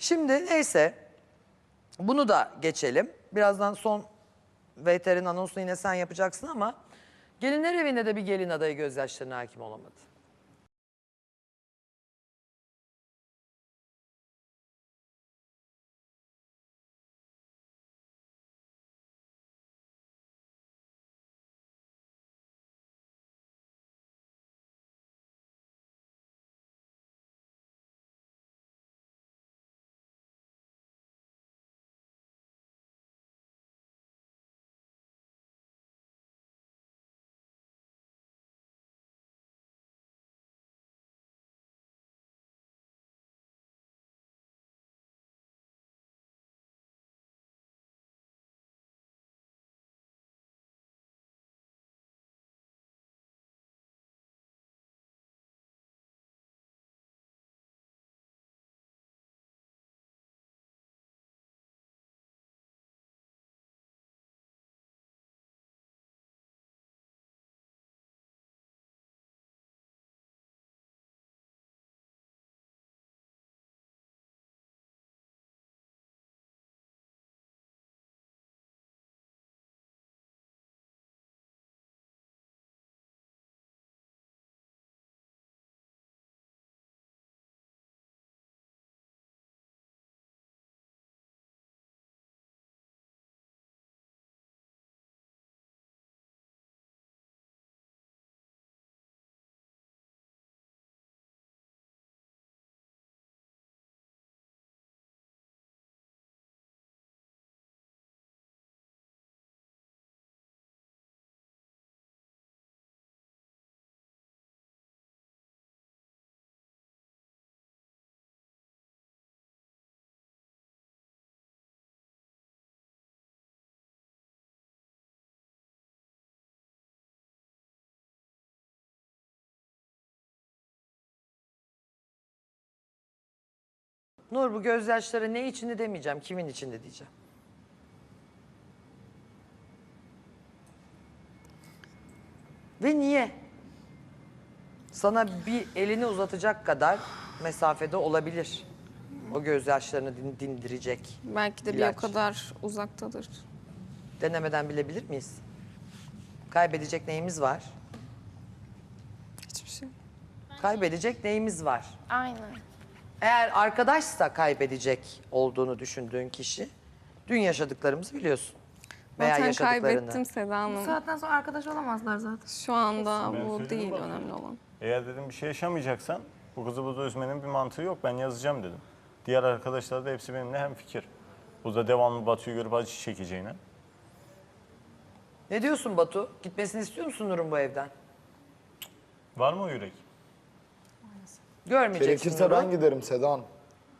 Şimdi neyse bunu da geçelim. Birazdan son VTR'nin anonsunu yine sen yapacaksın ama gelinler evinde de bir gelin adayı gözyaşlarına hakim olamadı. Nur bu gözyaşları ne içinde demeyeceğim, kimin içinde diyeceğim. Ve niye? Sana bir elini uzatacak kadar mesafede olabilir. O gözyaşlarını din- dindirecek. Belki de bir İlaç. o kadar uzaktadır. Denemeden bilebilir miyiz? Kaybedecek neyimiz var? Hiçbir şey. Kaybedecek neyimiz var? Aynen. Eğer arkadaşsa kaybedecek olduğunu düşündüğün kişi, dün yaşadıklarımızı biliyorsun. Veya Zaten yaşadıklarını. kaybettim Seda Bu Hanım. saatten sonra arkadaş olamazlar zaten. Şu anda Ben bu söyledim değil bak. önemli olan. Eğer dedim bir şey yaşamayacaksan bu kızı burada üzmenin bir mantığı yok. Ben yazacağım dedim. Diğer arkadaşlar da hepsi benimle hem fikir. Burada devamlı Batu'yu görüp acı çekeceğine. Ne diyorsun Batu? Gitmesini istiyor musun Nur'un bu evden? Var mı o yürek? Görmeyeceksin Gerekirse ben giderim Sedan.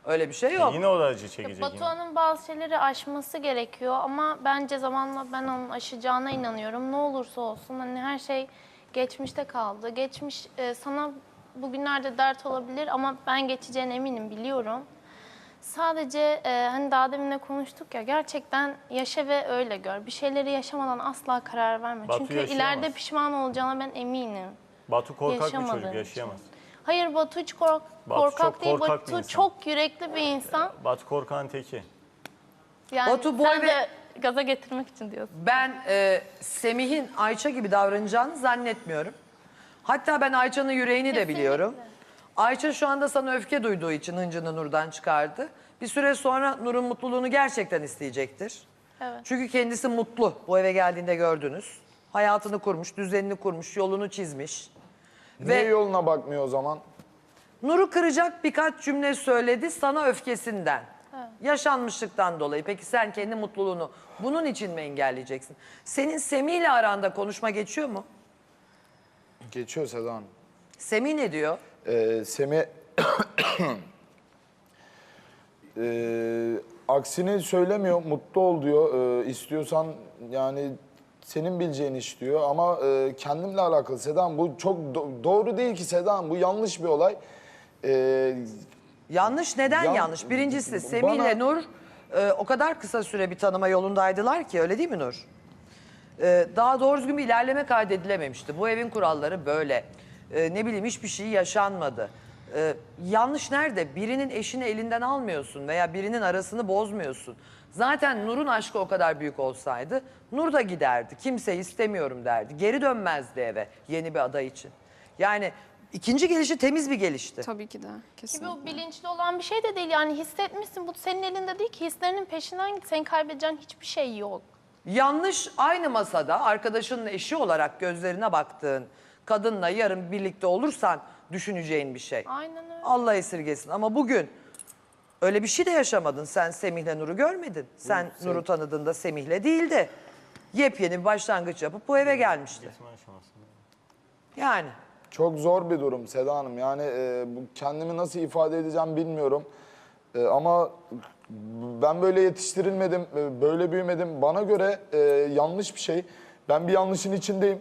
Öyle bir şey E yok. yine o da acı çekecek yine. Batuhan'ın bazı şeyleri aşması gerekiyor ama bence zamanla ben onun aşacağına inanıyorum. Ne olursa olsun hani her şey geçmişte kaldı. Geçmiş e, sana bugünlerde dert olabilir ama ben geçeceğine eminim biliyorum. Sadece e, hani daha demin de konuştuk ya gerçekten yaşa ve öyle gör. Bir şeyleri yaşamadan asla karar verme. Batu Çünkü yaşayamaz. ileride pişman olacağına ben eminim. Batu korkak bir Yaşamadığın çocuk için. yaşayamaz. Hayır Batu hiç kork- Batu korkak çok değil. korkak bir Batu insan. çok yürekli bir insan. Batu korkağın teki. Yani Batu bu sen eve- de gaza getirmek için diyorsun. Ben e, Semih'in Ayça gibi davranacağını zannetmiyorum. Hatta ben Ayça'nın yüreğini de biliyorum. Ayça şu anda sana öfke duyduğu için hıncını Nur'dan çıkardı. Bir süre sonra Nur'un mutluluğunu gerçekten isteyecektir. Evet. Çünkü kendisi mutlu. Bu eve geldiğinde gördünüz. Hayatını kurmuş, düzenini kurmuş, yolunu çizmiş. Niye Ve yoluna bakmıyor o zaman? Nur'u kıracak birkaç cümle söyledi sana öfkesinden. Yaşanmışlıktan dolayı. Peki sen kendi mutluluğunu bunun için mi engelleyeceksin? Senin Semih ile aranda konuşma geçiyor mu? Geçiyor Sedan. Semih ne diyor? Ee, Semih... Ee, aksini söylemiyor, mutlu ol diyor. Ee, istiyorsan yani senin bileceğin iş diyor. Ama e, kendimle alakalı Sedan bu çok do- doğru değil ki Sedan. Bu yanlış bir olay. Ee, Yanlış neden Yan- yanlış? Birincisi bana- Semih ile Nur e, o kadar kısa süre bir tanıma yolundaydılar ki öyle değil mi Nur? E, daha doğru düzgün bir ilerleme kaydedilememişti. Bu evin kuralları böyle. E, ne bileyim hiçbir şey yaşanmadı. Ee, yanlış nerede? Birinin eşini elinden almıyorsun veya birinin arasını bozmuyorsun. Zaten Nur'un aşkı o kadar büyük olsaydı Nur da giderdi. Kimseyi istemiyorum derdi. Geri dönmezdi eve yeni bir aday için. Yani ikinci gelişi temiz bir gelişti. Tabii ki de. Gibi Kesinlikle. o bilinçli olan bir şey de değil. Yani hissetmişsin bu senin elinde değil ki hislerinin peşinden git. Senin kaybedeceğin hiçbir şey yok. Yanlış aynı masada arkadaşının eşi olarak gözlerine baktığın kadınla yarın birlikte olursan düşüneceğin bir şey. Aynen öyle. Allah esirgesin ama bugün öyle bir şey de yaşamadın. Sen Semih'le Nur'u görmedin. Sen Nur'u tanıdığında Semih'le değildi. Yepyeni bir başlangıç yapıp bu eve gelmişti. Yani Çok zor bir durum Seda Hanım. Yani e, bu kendimi nasıl ifade edeceğim bilmiyorum. E, ama ben böyle yetiştirilmedim, e, böyle büyümedim. Bana göre e, yanlış bir şey. Ben bir yanlışın içindeyim.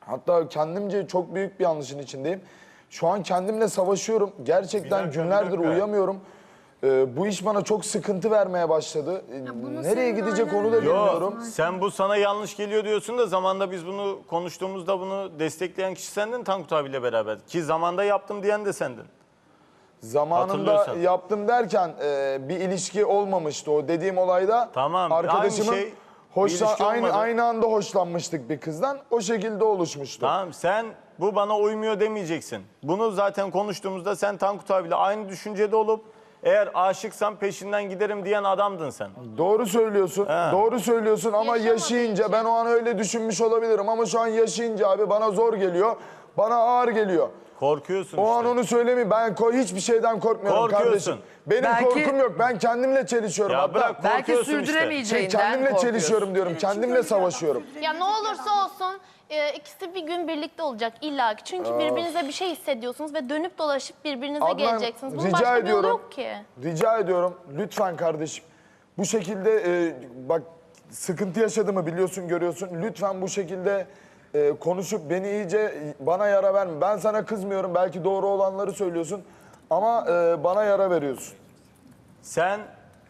Hatta kendimce çok büyük bir yanlışın içindeyim. Şu an kendimle savaşıyorum. Gerçekten Bir dakika, bir günlerdir dakika. uyuyamıyorum. E, bu iş bana çok sıkıntı vermeye başladı. E, Nereye gidecek onu da bilmiyorum. Yok sen bu sana yanlış geliyor diyorsun da zamanda biz bunu konuştuğumuzda bunu destekleyen kişi sendin Tankut abiyle beraber. Ki zamanda yaptım diyen de sendin. Zamanında Hatırlıyorsan. yaptım derken e, bir ilişki olmamıştı o dediğim olayda. Tamam, Arkadaşımın aynı şey, hoşlan- bir ilişki aynı olmadı. aynı anda hoşlanmıştık bir kızdan. O şekilde oluşmuştu. Tamam sen bu bana uymuyor demeyeceksin. Bunu zaten konuştuğumuzda sen Tankut abiyle aynı düşüncede olup eğer aşıksan peşinden giderim diyen adamdın sen. Doğru söylüyorsun. He. Doğru söylüyorsun ama yaşayınca ben o an öyle düşünmüş olabilirim ama şu an yaşayınca abi bana zor geliyor. Bana ağır geliyor. Korkuyorsun O işte. an onu söylemeyeyim. Ben ko- hiçbir şeyden korkmuyorum Korkuyorsun. kardeşim. Benim Belki- korkum yok. Ben kendimle çelişiyorum. Ya Hatta bırak belki korkuyorsun işte. şey, sürdüremeyeceğinden kendimle korkuyorsun. çelişiyorum diyorum. Kendimle savaşıyorum. Ya ne olursa olsun e, ikisi bir gün birlikte olacak illa ki. Çünkü birbirinize bir şey hissediyorsunuz ve dönüp dolaşıp birbirinize Adnan, geleceksiniz. Bunun rica başka bir ediyorum. yolu yok ki. Rica ediyorum lütfen kardeşim. Bu şekilde e, bak sıkıntı yaşadığımı biliyorsun görüyorsun. Lütfen bu şekilde e, konuşup beni iyice bana yara verme. Ben sana kızmıyorum. Belki doğru olanları söylüyorsun. Ama e, bana yara veriyorsun. Sen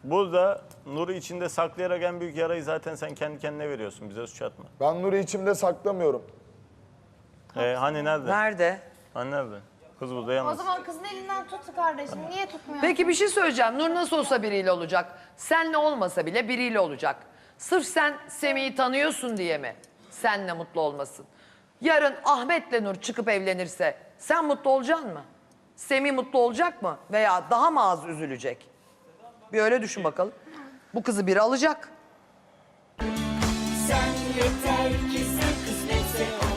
burada Nur'u içinde saklayarak en büyük yarayı zaten sen kendi kendine veriyorsun. Bize suç atma. Ben Nur'u içimde saklamıyorum. Ee, hani nerede? nerede? Hani nerede? Kız burada O yalnız. zaman kızın elinden tut kardeşim. Niye tutmuyor? Peki bir şey söyleyeceğim. Nur nasıl olsa biriyle olacak. Senle olmasa bile biriyle olacak. Sırf sen Semih'i tanıyorsun diye mi? Senle mutlu olmasın. Yarın Ahmet'le Nur çıkıp evlenirse sen mutlu olacaksın mı? Semih mutlu olacak mı? Veya daha mı az üzülecek? Bir öyle düşün bakalım. Bu kızı biri alacak. Sen yeter ki sen kısmetse olur